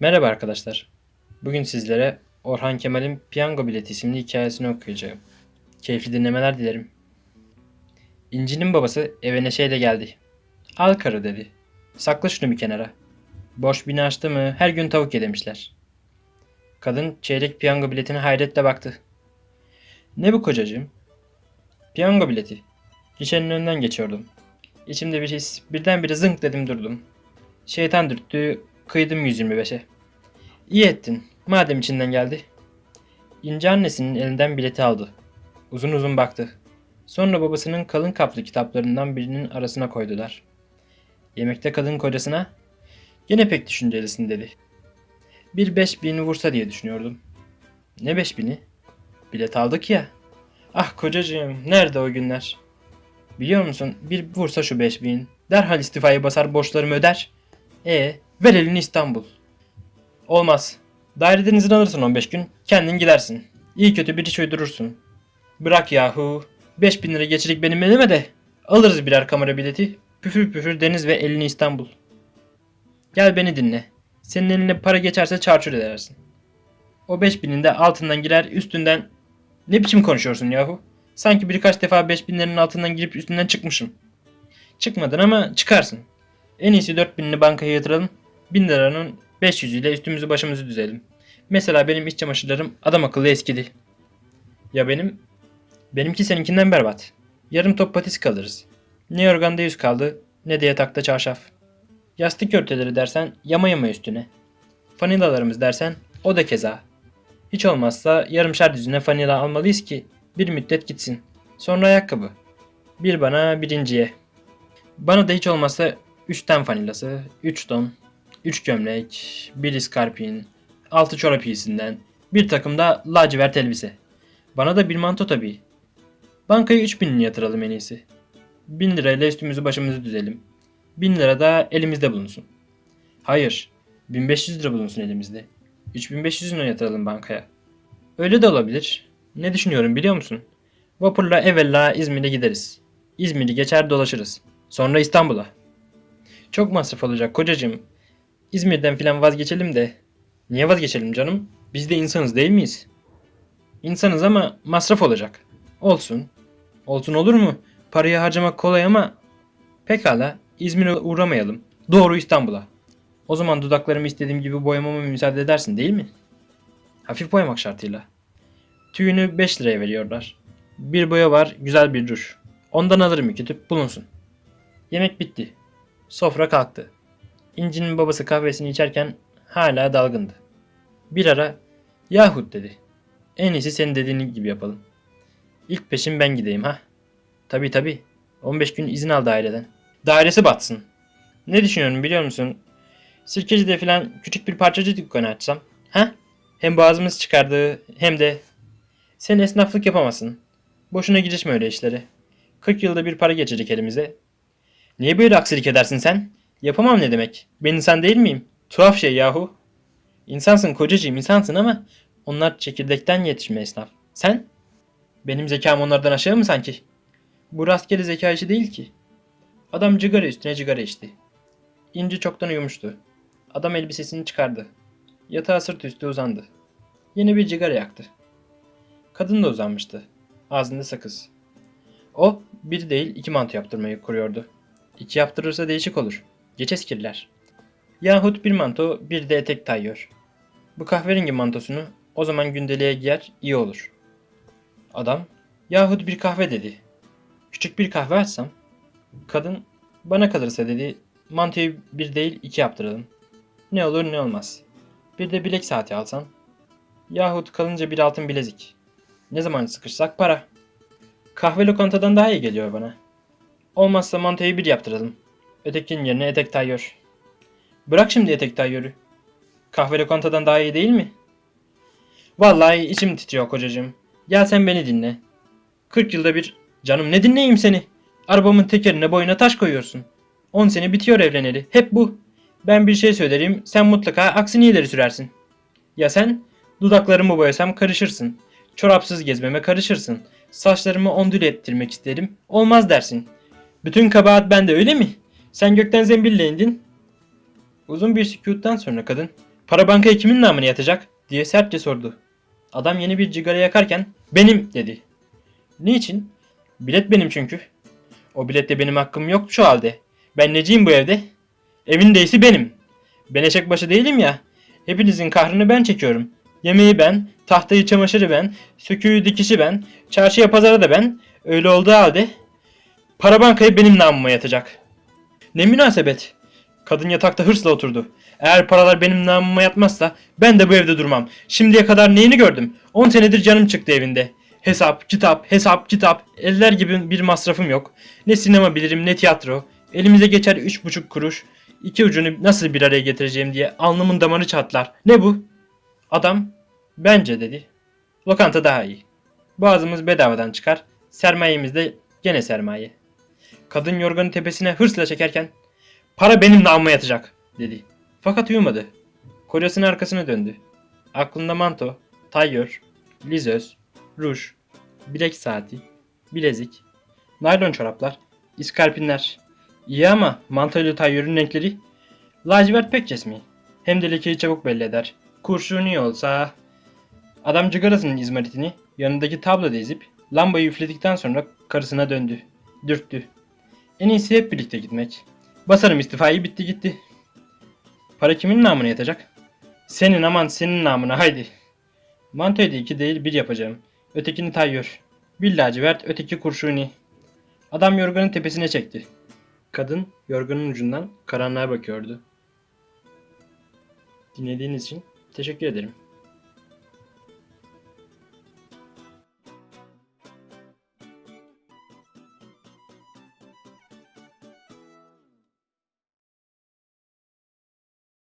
Merhaba arkadaşlar. Bugün sizlere Orhan Kemal'in Piyango Bileti isimli hikayesini okuyacağım. Keyifli dinlemeler dilerim. İnci'nin babası eve neşeyle geldi. Al karı dedi. Sakla şunu bir kenara. Borç bini açtı mı her gün tavuk ye demişler. Kadın çeyrek piyango biletine hayretle baktı. Ne bu kocacığım? Piyango bileti. Gişenin önünden geçiyordum. İçimde bir his birdenbire zınk dedim durdum. Şeytan dürttü kıydım 125'e. İyi ettin. Madem içinden geldi. İnce annesinin elinden bileti aldı. Uzun uzun baktı. Sonra babasının kalın kaplı kitaplarından birinin arasına koydular. Yemekte kadın kocasına Gene pek düşüncelisin dedi. Bir beş bin vursa diye düşünüyordum. Ne beş bini? Bilet aldık ya. Ah kocacığım nerede o günler? Biliyor musun bir vursa şu beş bin. Derhal istifayı basar borçlarımı öder. E ver elini İstanbul. Olmaz. Daireden izin alırsın 15 gün. Kendin gidersin. İyi kötü bir iş uydurursun. Bırak yahu. 5000 lira geçirik benim elime de. Alırız birer kamera bileti. Püfür püfür deniz ve elini İstanbul. Gel beni dinle. Senin eline para geçerse çarçur edersin. O 5000'in de altından girer üstünden... Ne biçim konuşuyorsun yahu? Sanki birkaç defa 5000'lerin altından girip üstünden çıkmışım. Çıkmadın ama çıkarsın. En iyisi 4000'ini bankaya yatıralım. 1000 liranın 500 ile üstümüzü başımızı düzelim. Mesela benim iç çamaşırlarım adam akıllı eskidi. Ya benim? Benimki seninkinden berbat. Yarım top patis kalırız. Ne yorganda yüz kaldı ne de yatakta çarşaf. Yastık örteleri dersen yama yama üstüne. Fanilalarımız dersen o da keza. Hiç olmazsa yarımşar düzine fanila almalıyız ki bir müddet gitsin. Sonra ayakkabı. Bir bana birinciye. Bana da hiç olmazsa 3 ten fanilası, 3 don, 3 gömlek, 1 iskarpin, 6 çorap iyisinden, bir takım da lacivert elbise. Bana da bir manto tabii. Bankaya 3000'ini yatıralım en iyisi. 1000 lirayla üstümüzü başımızı düzelim. 1000 lira da elimizde bulunsun. Hayır, 1500 lira bulunsun elimizde. 3500'ünü yatıralım bankaya. Öyle de olabilir. Ne düşünüyorum biliyor musun? Vapurla evvela İzmir'e gideriz. İzmir'i geçer dolaşırız. Sonra İstanbul'a. Çok masraf olacak kocacığım. İzmir'den filan vazgeçelim de. Niye vazgeçelim canım? Biz de insanız değil miyiz? İnsanız ama masraf olacak. Olsun. Olsun olur mu? Parayı harcamak kolay ama pekala İzmir'e uğramayalım. Doğru İstanbul'a. O zaman dudaklarımı istediğim gibi boyamama müsaade edersin değil mi? Hafif boyamak şartıyla. Tüyünü 5 liraya veriyorlar. Bir boya var, güzel bir duş. Ondan alırım iki tüp bulunsun. Yemek bitti. Sofra kalktı. İnci'nin babası kahvesini içerken hala dalgındı. Bir ara yahut dedi. En iyisi senin dediğin gibi yapalım. İlk peşin ben gideyim ha. Tabi tabi. 15 gün izin al daireden. Dairesi batsın. Ne düşünüyorum biliyor musun? Sirkeci'de falan küçük bir parçacı dükkanı açsam. Ha? Hem boğazımız çıkardı hem de... Sen esnaflık yapamazsın. Boşuna girişme öyle işlere. 40 yılda bir para geçecek elimize. Niye böyle aksilik edersin sen? Yapamam ne demek? Ben insan değil miyim? Tuhaf şey yahu. İnsansın kocacığım insansın ama onlar çekirdekten yetişme esnaf. Sen? Benim zekam onlardan aşağı mı sanki? Bu rastgele zeka işi değil ki. Adam cigara üstüne cigara içti. İnci çoktan uyumuştu. Adam elbisesini çıkardı. Yatağa sırt üstü uzandı. Yeni bir cigara yaktı. Kadın da uzanmıştı. Ağzında sakız. O bir değil iki mantı yaptırmayı kuruyordu. İki yaptırırsa değişik olur. Geç eskirler. Yahut bir manto bir de etek tayıyor. Bu kahverengi mantosunu o zaman gündeliğe giyer iyi olur. Adam yahut bir kahve dedi. Küçük bir kahve açsam. Kadın bana kalırsa dedi mantoyu bir değil iki yaptıralım. Ne olur ne olmaz. Bir de bilek saati alsan. Yahut kalınca bir altın bilezik. Ne zaman sıkışsak para. Kahve lokantadan daha iyi geliyor bana. Olmazsa mantoyu bir yaptıralım. Ötekinin yerine etek tayyör. Bırak şimdi etek tayyörü. Kahve lokantadan daha iyi değil mi? Vallahi içim titriyor kocacığım. Gel sen beni dinle. 40 yılda bir canım ne dinleyeyim seni. Arabamın tekerine boyuna taş koyuyorsun. 10 sene bitiyor evleneli. Hep bu. Ben bir şey söylerim sen mutlaka aksini ileri sürersin. Ya sen? Dudaklarımı boyasam karışırsın. Çorapsız gezmeme karışırsın. Saçlarımı ondül ettirmek isterim. Olmaz dersin. Bütün kabahat bende öyle mi? Sen gökten zembille indin. Uzun bir sükuttan sonra kadın Para bankaya kimin namına yatacak diye sertçe sordu. Adam yeni bir cigara yakarken benim dedi. Niçin? Bilet benim çünkü. O bilette benim hakkım yok şu halde. Ben neciyim bu evde? Evin reisi benim. Ben eşek başı değilim ya. Hepinizin kahrını ben çekiyorum. Yemeği ben, tahtayı çamaşırı ben, söküğü dikişi ben, çarşıya pazara da ben. Öyle olduğu halde para bankaya benim namıma yatacak. Ne münasebet. Kadın yatakta hırsla oturdu. Eğer paralar benim namıma yatmazsa ben de bu evde durmam. Şimdiye kadar neyini gördüm? 10 senedir canım çıktı evinde. Hesap, kitap, hesap, kitap. Eller gibi bir masrafım yok. Ne sinema bilirim ne tiyatro. Elimize geçer üç buçuk kuruş. İki ucunu nasıl bir araya getireceğim diye alnımın damarı çatlar. Ne bu? Adam bence dedi. Lokanta daha iyi. Boğazımız bedavadan çıkar. Sermayemiz de gene sermaye. Kadın yorganın tepesine hırsla çekerken para benim namıma yatacak dedi. Fakat uyumadı. Kocasının arkasına döndü. Aklında manto, tayyör, lizöz, ruj, bilek saati, bilezik, naylon çoraplar, iskarpinler. İyi ama mantoyla tayyörün renkleri lacivert pek kesmi. Hem de lekeyi çabuk belli eder. Kurşuni olsa... Adam cigarasının izmaritini yanındaki tabloda ezip lambayı üfledikten sonra karısına döndü. Dürttü. En iyisi hep birlikte gitmek. Basarım istifayı bitti gitti. Para kimin namına yatacak? Senin aman senin namına haydi. Mantoyu da iki değil bir yapacağım. Ötekini tayyör. Bir lacivert öteki kurşuni. Adam yorganın tepesine çekti. Kadın yorganın ucundan karanlığa bakıyordu. Dinlediğiniz için teşekkür ederim.